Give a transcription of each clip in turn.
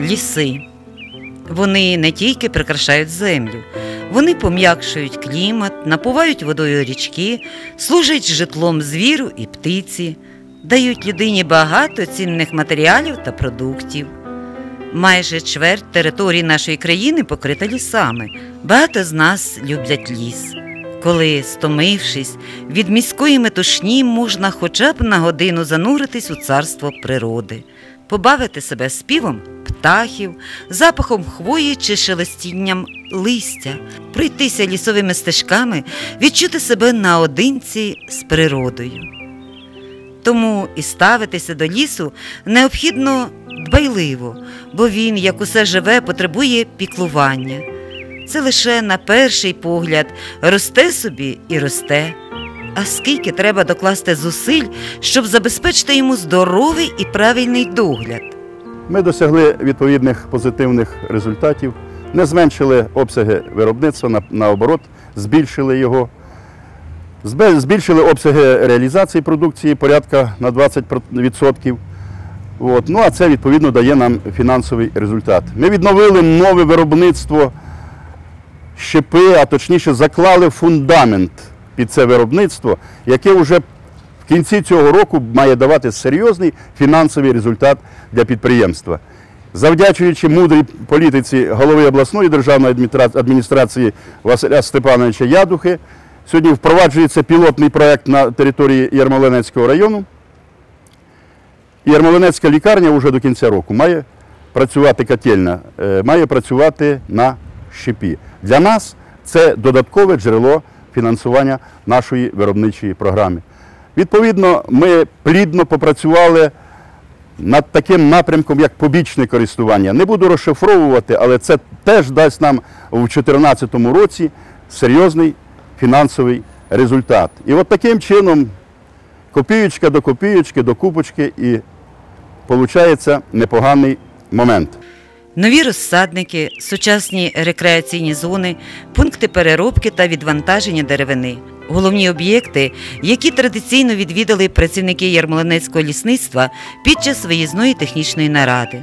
Ліси. Вони не тільки прикрашають землю, вони пом'якшують клімат, напувають водою річки, служать житлом звіру і птиці, дають людині багато цінних матеріалів та продуктів. Майже чверть території нашої країни покрита лісами. Багато з нас люблять ліс. Коли, стомившись від міської метушні, можна хоча б на годину зануритись у царство природи, побавити себе співом птахів, запахом хвої чи шелестінням листя, пройтися лісовими стежками, відчути себе наодинці з природою. Тому і ставитися до лісу необхідно дбайливо, бо він, як усе живе, потребує піклування. Це лише на перший погляд росте собі і росте. А скільки треба докласти зусиль, щоб забезпечити йому здоровий і правильний догляд. Ми досягли відповідних позитивних результатів, не зменшили обсяги виробництва, на- наоборот, збільшили його. Збільшили обсяги реалізації продукції порядка на 20%. От. Ну, а це відповідно дає нам фінансовий результат. Ми відновили нове виробництво щепи, а точніше заклали фундамент під це виробництво, яке вже в кінці цього року має давати серйозний фінансовий результат для підприємства. Завдячуючи мудрій політиці голови обласної державної адміністрації Василя Степановича Ядухи, сьогодні впроваджується пілотний проект на території Ярмолинецького району. Ярмолинецька лікарня вже до кінця року має працювати котельна, е, має працювати на щепі. Для нас це додаткове джерело фінансування нашої виробничої програми. Відповідно, ми плідно попрацювали над таким напрямком, як побічне користування. Не буду розшифровувати, але це теж дасть нам у 2014 році серйозний фінансовий результат. І от таким чином, копієчка до копієчки, до купочки, і виходить непоганий момент. Нові розсадники, сучасні рекреаційні зони, пункти переробки та відвантаження деревини. Головні об'єкти, які традиційно відвідали працівники Ярмолинецького лісництва під час виїзної технічної наради.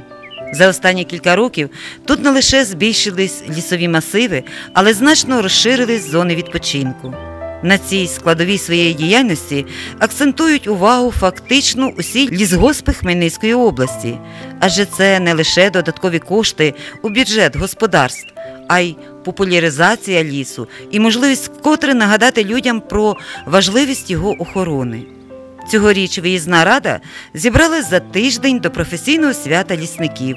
За останні кілька років тут не лише збільшились лісові масиви, але значно розширились зони відпочинку. На цій складовій своєї діяльності акцентують увагу фактично усі лісгоспи Хмельницької області, адже це не лише додаткові кошти у бюджет господарств, а й популяризація лісу і можливість вкотре нагадати людям про важливість його охорони. Цьогоріч виїзна рада зібралась за тиждень до професійного свята лісників,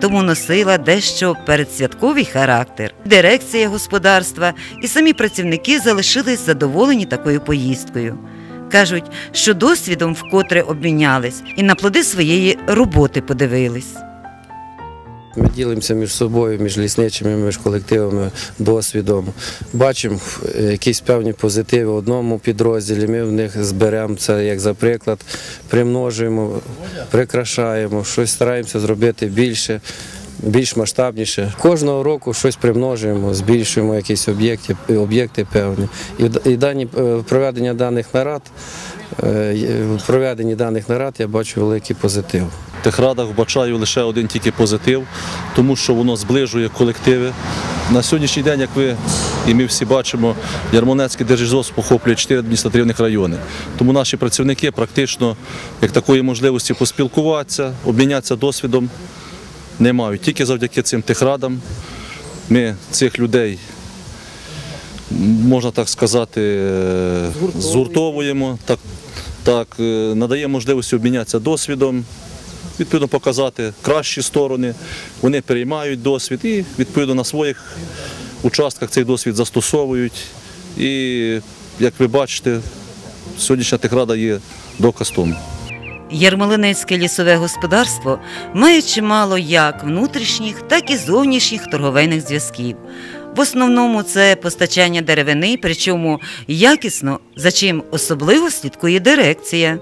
тому носила дещо передсвятковий характер. Дирекція господарства і самі працівники залишились задоволені такою поїздкою. Кажуть, що досвідом вкотре обмінялись і на плоди своєї роботи подивились. Ми ділимося між собою, між лісничими, між колективами досвідом. Бачимо е, якісь певні позитиви в одному підрозділі. Ми в них зберемо це як за приклад, примножуємо, прикрашаємо, щось стараємося зробити більше. Більш масштабніше. Кожного року щось примножуємо, збільшуємо якісь об'єкти, об'єкти певні. І, і дані е, проведення даних нарад, е, в проведенні даних нарад я бачу великий позитив. В тих радах вбачаю лише один тільки позитив, тому що воно зближує колективи. На сьогоднішній день, як ви і ми всі бачимо, Ярмонецький держлісгосп охоплює чотири адміністративних райони. Тому наші працівники практично як такої можливості поспілкуватися, обмінятися досвідом не мають. Тільки завдяки цим техрадам ми цих людей, можна так сказати, згуртовуємо, так, так, е, надаємо можливості обмінятися досвідом відповідно показати кращі сторони. Вони переймають досвід і відповідно на своїх участках цей досвід застосовують. І як ви бачите, сьогоднішня техрада є доказ тому. Ярмолинецьке лісове господарство має чимало як внутрішніх, так і зовнішніх торговельних зв'язків. В основному це постачання деревини, причому якісно, за чим особливо слідкує дирекція.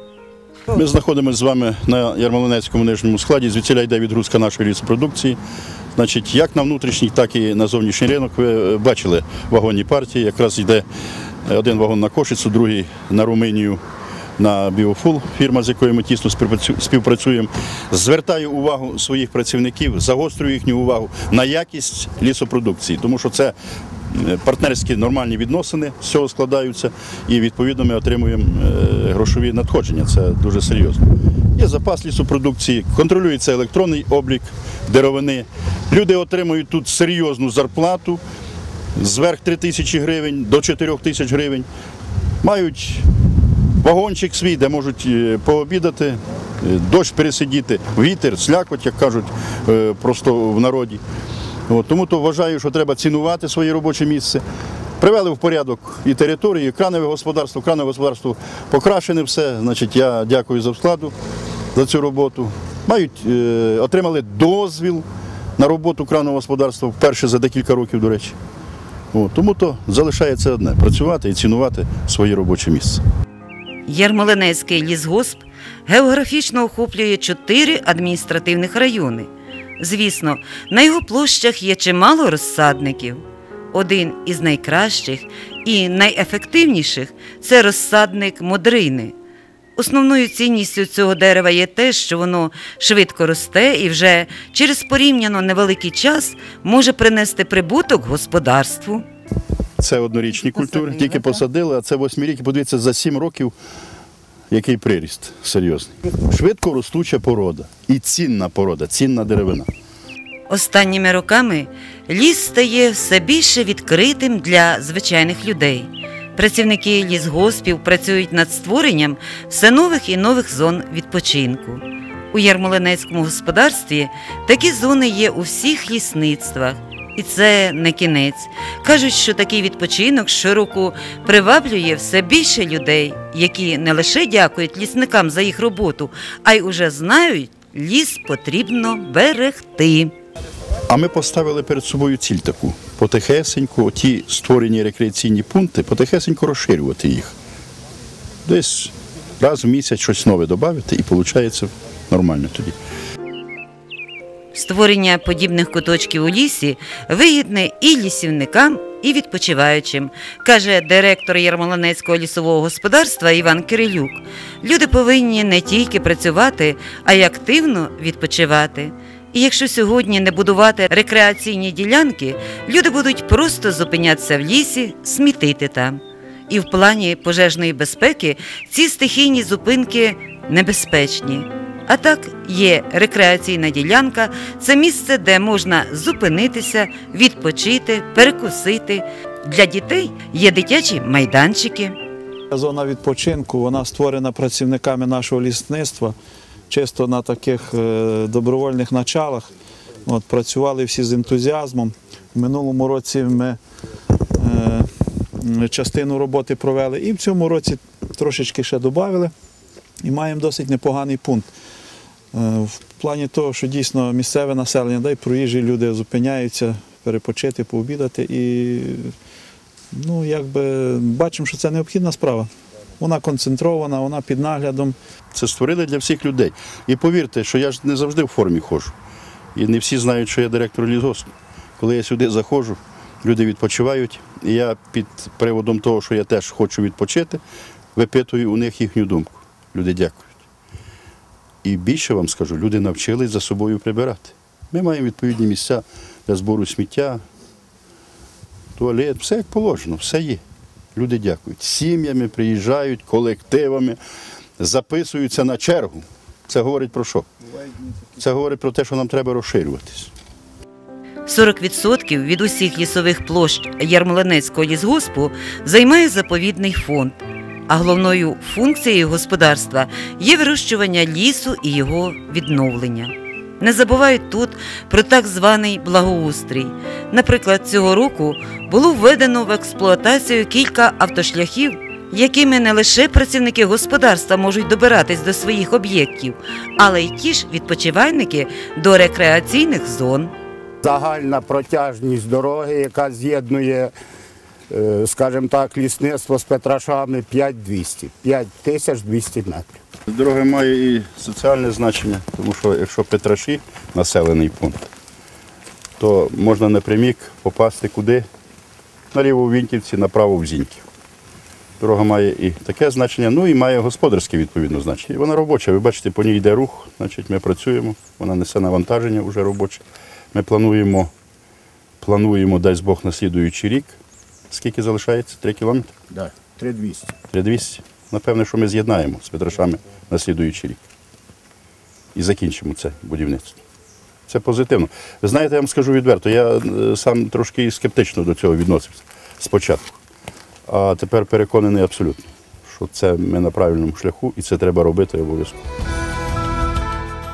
Ми знаходимося з вами на Ярмолинецькому нижньому складі. Звідсіля йде відгрузка нашої лісопродукції. Значить, як на внутрішній, так і на зовнішній ринок. Ви бачили вагонні партії. Якраз йде один вагон на Кошицю, другий на Румунію. На Біофул, фірма, з якою ми тісно співпрацюємо. Звертаю увагу своїх працівників, загострюю їхню увагу на якість лісопродукції, тому що це е, партнерські нормальні відносини з цього складаються, і відповідно ми отримуємо е, грошові надходження. Це дуже серйозно. Є запас лісопродукції, контролюється електронний облік деревини. Люди отримують тут серйозну зарплату зверх 3 тисячі гривень до 4 тисяч гривень. Мають вагончик свій, де можуть е, пообідати, е, дощ пересидіти, вітер, слякоть, як кажуть е, просто в народі. От, тому то вважаю, що треба цінувати своє робоче місце. Привели в порядок і території, і кранове господарство. Кранове господарство покращене все. Значить, я дякую за складу за цю роботу. Мають, е, отримали дозвіл на роботу кранового господарства вперше за декілька років, до речі. Тому то залишається одне працювати і цінувати своє робоче місце. Ярмолинецький лісгосп географічно охоплює чотири адміністративних райони. Звісно, на його площах є чимало розсадників. Один із найкращих і найефективніших це розсадник модрини. Основною цінністю цього дерева є те, що воно швидко росте і вже через порівняно невеликий час може принести прибуток господарству. Це однорічні культури, тільки посадили, а це восьмирічні. Подивіться, за сім років який приріст серйозний. Швидко ростуча порода і цінна порода, цінна деревина. Останніми роками ліс стає все більше відкритим для звичайних людей. Працівники лісгоспів працюють над створенням все нових і нових зон відпочинку. У Ярмолинецькому господарстві такі зони є у всіх лісництвах. І це не кінець. Кажуть, що такий відпочинок щороку приваблює все більше людей, які не лише дякують лісникам за їх роботу, а й уже знають, ліс потрібно берегти. А ми поставили перед собою ціль таку: потихесеньку, ті створені рекреаційні пункти, потихесеньку розширювати їх. Десь раз в місяць щось нове додати, і виходить нормально тоді. Створення подібних куточків у лісі вигідне і лісівникам, і відпочиваючим, каже директор Ярмолинецького лісового господарства Іван Кирилюк. Люди повинні не тільки працювати, а й активно відпочивати. І якщо сьогодні не будувати рекреаційні ділянки, люди будуть просто зупинятися в лісі, смітити там. І в плані пожежної безпеки ці стихійні зупинки небезпечні. А так є рекреаційна ділянка, це місце, де можна зупинитися, відпочити, перекусити. Для дітей є дитячі майданчики. Зона відпочинку вона створена працівниками нашого лісництва, чисто на таких е, добровольних началах. От, працювали всі з ентузіазмом. В минулому році ми е, частину роботи провели і в цьому році трошечки ще додали і маємо досить непоганий пункт. Е, В плані того, що дійсно місцеве населення, да й проїжджі люди зупиняються перепочити, пообідати і ну, якби бачимо, що це необхідна справа. Вона концентрована, вона під наглядом. Це створили для всіх людей. І повірте, що я ж не завжди в формі ходжу. І не всі знають, що я директор лісгоспу. Коли я сюди заходжу, люди відпочивають, і я під приводом того, що я теж хочу відпочити, випитую у них їхню думку. Люди дякують. І більше вам скажу, люди навчились за собою прибирати. Ми маємо відповідні місця для збору сміття, туалет, все як положено, все є. Люди дякують. Сім'ями приїжджають, колективами, записуються на чергу. Це говорить про що? Це говорить про те, що нам треба розширюватись. 40% від усіх лісових площ Ярмолинецького лісгоспу займає заповідний фонд. А головною функцією господарства є вирощування лісу і його відновлення. Не забувають тут про так званий благоустрій. Наприклад, цього року було введено в експлуатацію кілька автошляхів, якими не лише працівники господарства можуть добиратись до своїх об'єктів, але й ті ж відпочивальники до рекреаційних зон. Загальна протяжність дороги, яка з'єднує, скажімо так, лісництво з Петрашами 5200, 5200 метрів. Дорога має і соціальне значення, тому що якщо Петраші населений пункт, то можна напрямік попасти куди? Наліво в Віньківці, направо в Зіньків. Дорога має і таке значення, ну і має господарське відповідно значення. І вона робоча. Ви бачите, по ній йде рух, значить ми працюємо, вона несе навантаження вже робоче. Ми плануємо, плануємо, дасть Бог, на слідуючий рік. Скільки залишається? Три кілометри? Да, 3200. 3200. Напевне, що ми з'єднаємо з Петрашами на слідуючий рік. І закінчимо це будівництво. Це позитивно. Ви знаєте, я вам скажу відверто, я е, сам трошки скептично до цього відносився спочатку. А тепер переконаний абсолютно, що це ми на правильному шляху і це треба робити обов'язково.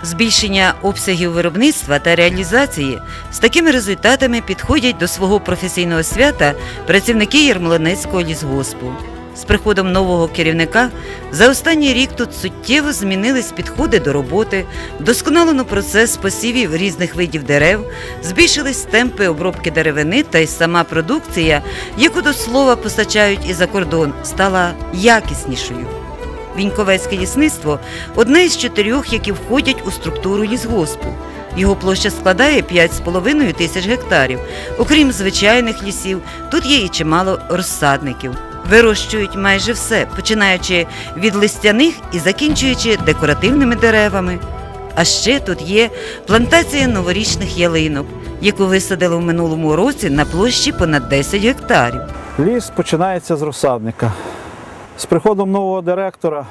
Збільшення обсягів виробництва та реалізації з такими результатами підходять до свого професійного свята працівники Ярмолинецького лісгоспу. З приходом нового керівника за останній рік тут суттєво змінились підходи до роботи, вдосконалено процес посівів різних видів дерев, збільшились темпи обробки деревини та й сама продукція, яку до слова постачають і за кордон, стала якіснішою. Віньковецьке лісництво одне із чотирьох, які входять у структуру лісгоспу. Його площа складає 5,5 тисяч гектарів. Окрім звичайних лісів, тут є і чимало розсадників. Вирощують майже все, починаючи від листяних і закінчуючи декоративними деревами. А ще тут є плантація новорічних ялинок, яку висадили в минулому році на площі понад 10 гектарів. Ліс починається з розсадника. З приходом нового директора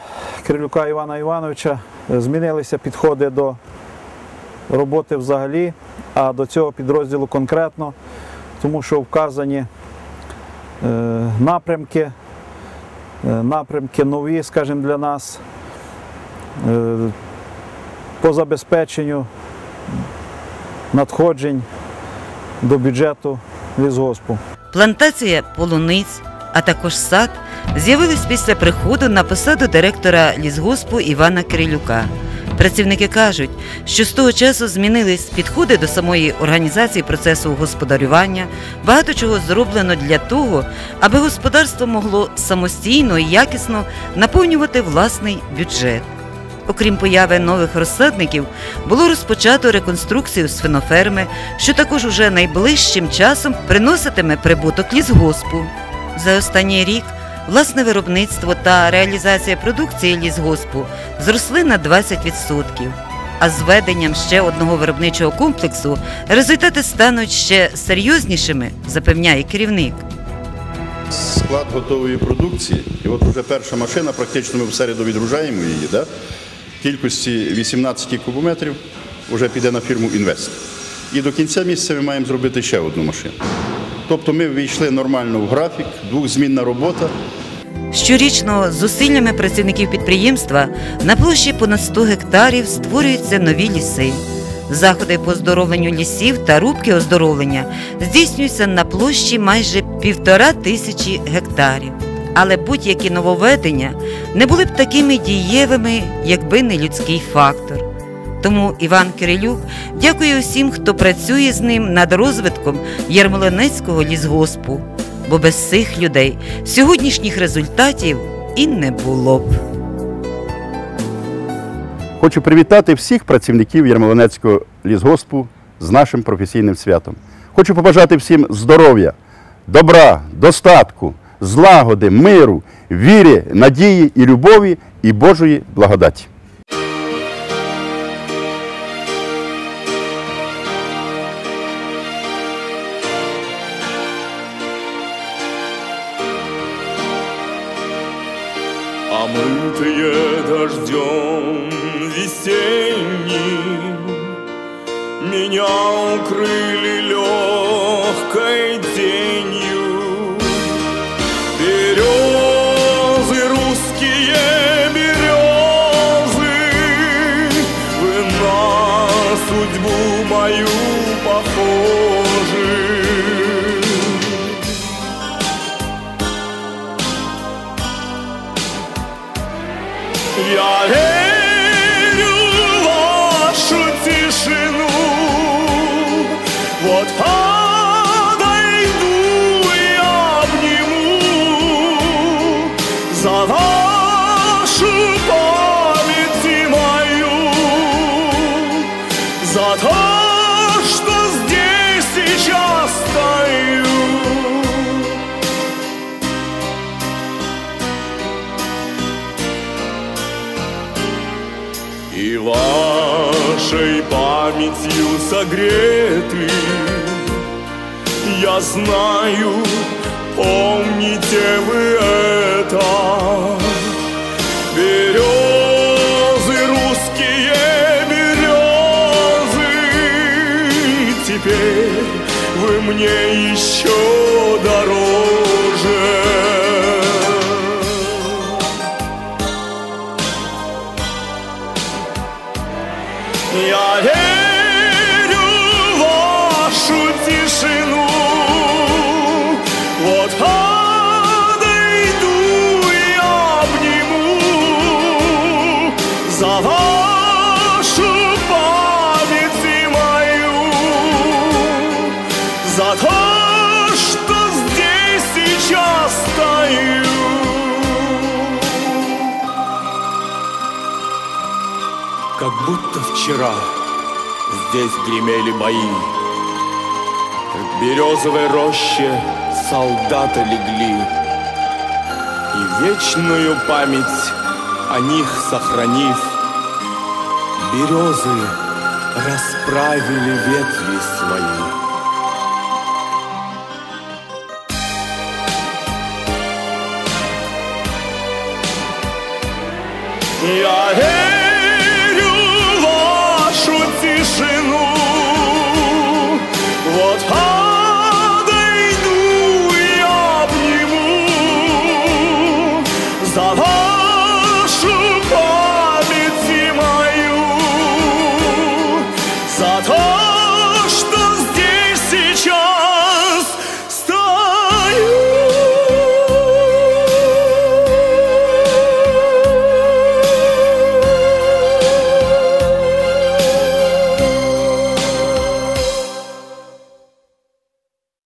Кирилюка Івана Івановича змінилися підходи до роботи взагалі, а до цього підрозділу конкретно, тому що вказані е, напрямки, е, напрямки нові, скажімо, для нас е, по забезпеченню надходжень до бюджету лісгоспу. Плантація полуниць, а також сад з'явились після приходу на посаду директора лісгоспу Івана Кирилюка. Працівники кажуть, що з того часу змінились підходи до самої організації процесу господарювання. Багато чого зроблено для того, аби господарство могло самостійно і якісно наповнювати власний бюджет. Окрім появи нових розсадників, було розпочато реконструкцію свиноферми, що також уже найближчим часом приноситиме прибуток лісгоспу. За останній рік власне виробництво та реалізація продукції лісгоспу зросли на 20%. А з введенням ще одного виробничого комплексу результати стануть ще серйознішими, запевняє керівник. Склад готової продукції, і от вже перша машина, практично ми в середу відгружаємо її, да? кількості 18 кубометрів вже піде на фірму Інвест. І до кінця місяця ми маємо зробити ще одну машину. Тобто ми ввійшли нормально в графік, двохзмінна робота. Щорічно зусиллями працівників підприємства на площі понад 100 гектарів створюються нові ліси. Заходи по оздоровленню лісів та рубки оздоровлення здійснюються на площі майже півтора тисячі гектарів. Але будь-які нововведення не були б такими дієвими, якби не людський фактор. Тому Іван Кирилюк дякує усім, хто працює з ним над розвитком Ярмолинецького лісгоспу, бо без цих людей сьогоднішніх результатів і не було б. Хочу привітати всіх працівників Ярмолинецького лісгоспу з нашим професійним святом. Хочу побажати всім здоров'я, добра, достатку, злагоди, миру, віри, надії і любові і Божої благодаті. Омытые дождем весенним Меня укрыли легкой Я верю И вашей памятью согреты. Я знаю, помните вы это. Березы, русские березы. Теперь вы мне еще дороже Я верю в вашу тишину вчера здесь гремели бои. В березовой роще солдаты легли. И вечную память о них сохранив Березы расправили ветви свои. Я você